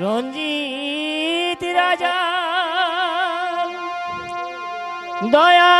রঞ্জিত রাজা দয়া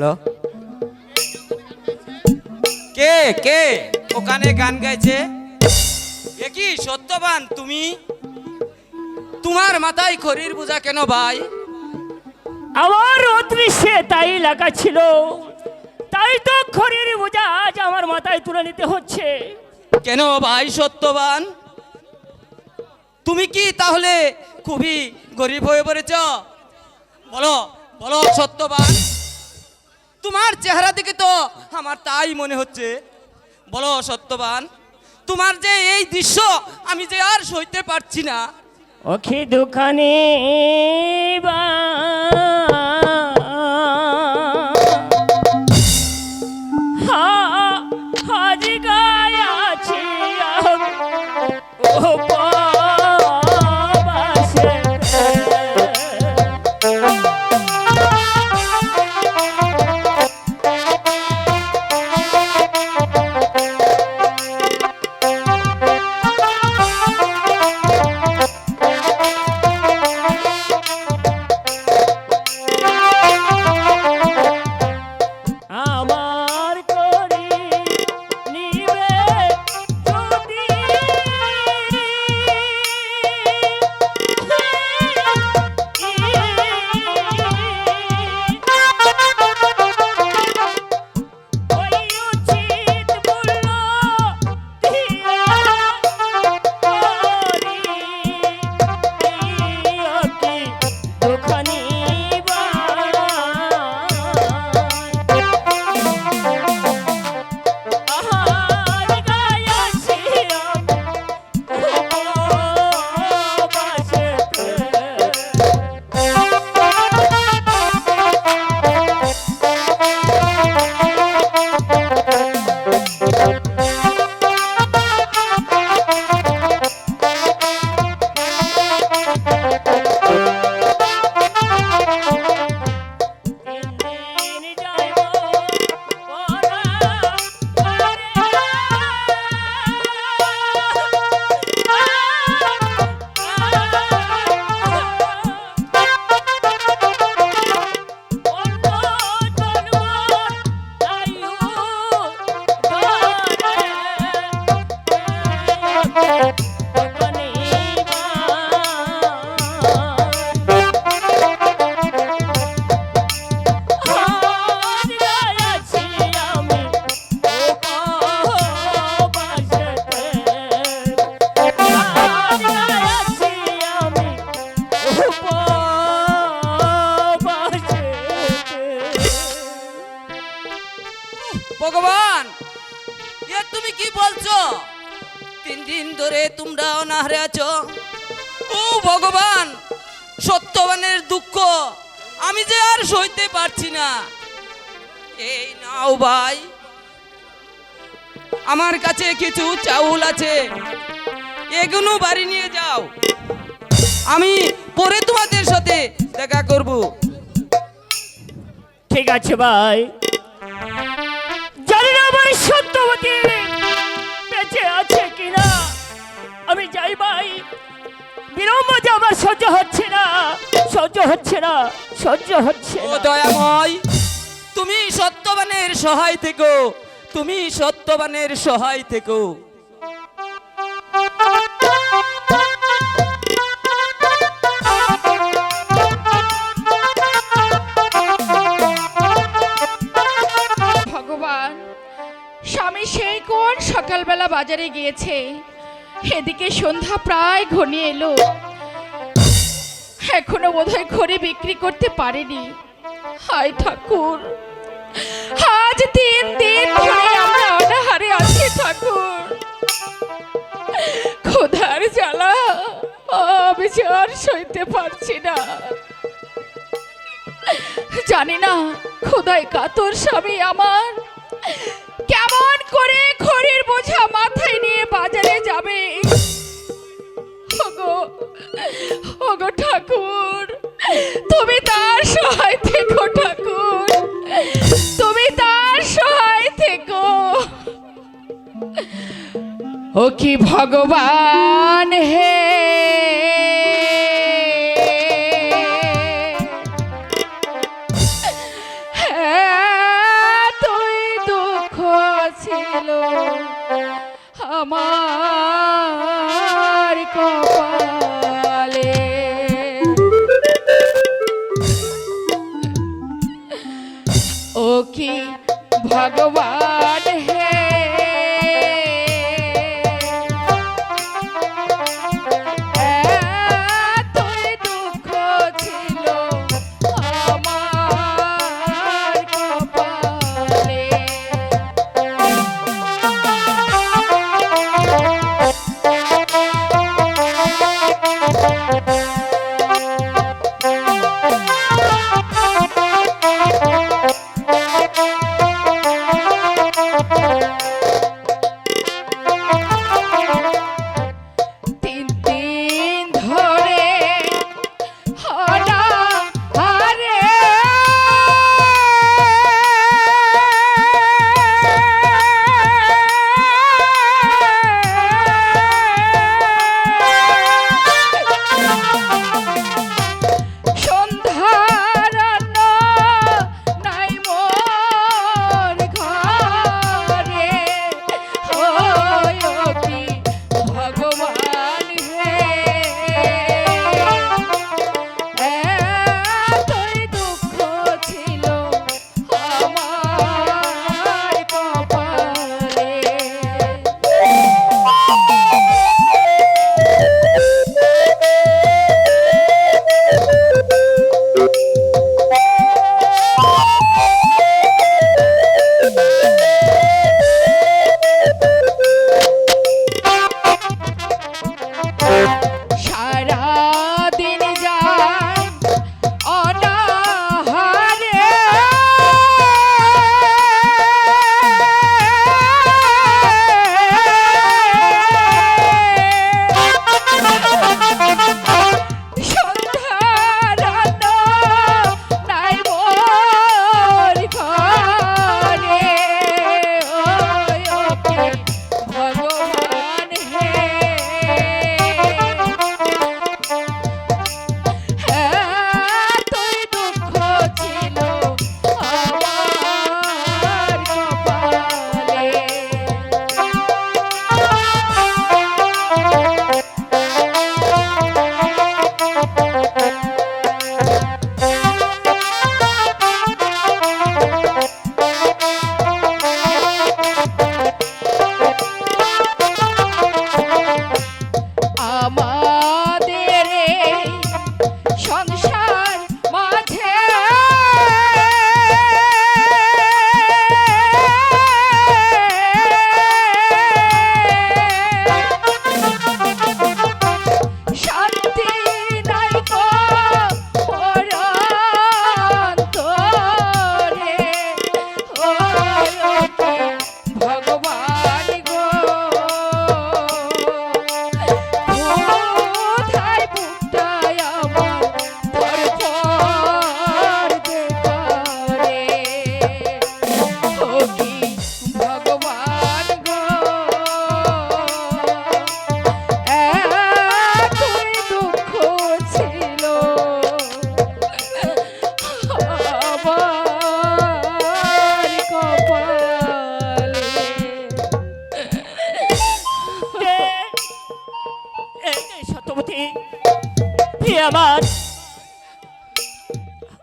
হ্যালো। কে কে? ওখানে গান গাইছে? এ কি সত্যবান তুমি? তোমার মাথায় খড়ির বোঝা কেন ভাই? আমার অদৃশ্যে তাই লাগা ছিল। তাই তো খড়ির বোঝা আজ আমার মাথায় তুলে নিতে হচ্ছে। কেন ভাই সত্যবান? তুমি কি তাহলে খুবই গরিব হয়ে পড়েছ? বলো বলো সত্যবান। তোমার চেহারা দেখে তো আমার তাই মনে হচ্ছে। বলো, সত্যবান, তোমার যে এই দৃশ্য আমি যে আর সইতে পারছি না। অখি দোকানে বা বলছো? তিন দিন ধরে তোমরা অনাহারে আছো। ও ভগবান, সত্যবানের দুঃখ আমি যে আর সইতে পারছি না। এই নাও ভাই, আমার কাছে কিছু চাউল আছে। এগুলো বাড়ি নিয়ে যাও। আমি পরে তোমাদের সাথে দেখা করব। ঠিক আছে ভাই। আমি যাই ভাই। বিলম্ব যে আমার সহ্য হচ্ছে না সহ্য হচ্ছে না সহ্য হচ্ছে ও। দয়াময় তুমি সত্যবানের সহায় থেকো তুমি সত্যবানের সহায় থেকো। ভগবান স্বামী সেই কোন সকালবেলা বাজারে গিয়েছে? এদিকে সন্ধ্যা প্রায় ঘনিয়ে এলো। এখনও বোধহয় ঘরে বিক্রি করতে পারেনি। হায় ঠাকুর, আজ তিন দিন ধরে আমরা অনাহারে আছি ঠাকুর। খোদার জ্বালা আমি আর সইতে পারছি না। জানি না খোদাই কাতর স্বামী আমার। কেমন করে খড়ির বোঝা মাথায় নিয়ে বাজারে যাবে। ওগো ওগো ঠাকুর, তুমি তার সহায় থেকো ঠাকুর, তুমি তার সহায় থেকো। ও কি ভগবান হে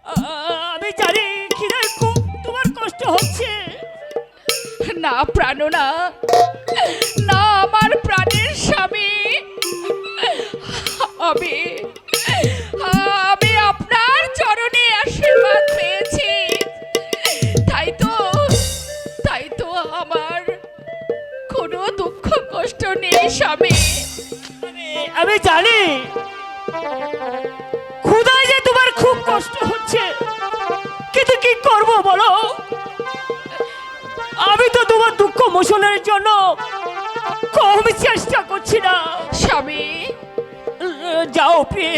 আমি জানি খিদায় খুব তোমার কষ্ট হচ্ছে। না প্রাণনা না আমার প্রাণের স্বামী। আমি আমি আপনার চরণে আশীর্বাদ পেয়েছি। তাই তো তাই তো আমার কোনো দুঃখ কষ্ট নেই স্বামী। আমি- জানি। ক্ষুদায় যে তোমার খুব কষ্ট হচ্ছে কিন্তু কি করব বলো? আমি তো তোমার দুঃখ মোশনের জন্য কম চেষ্টা করছি না। স্বামী। যাও প্রিয়ে।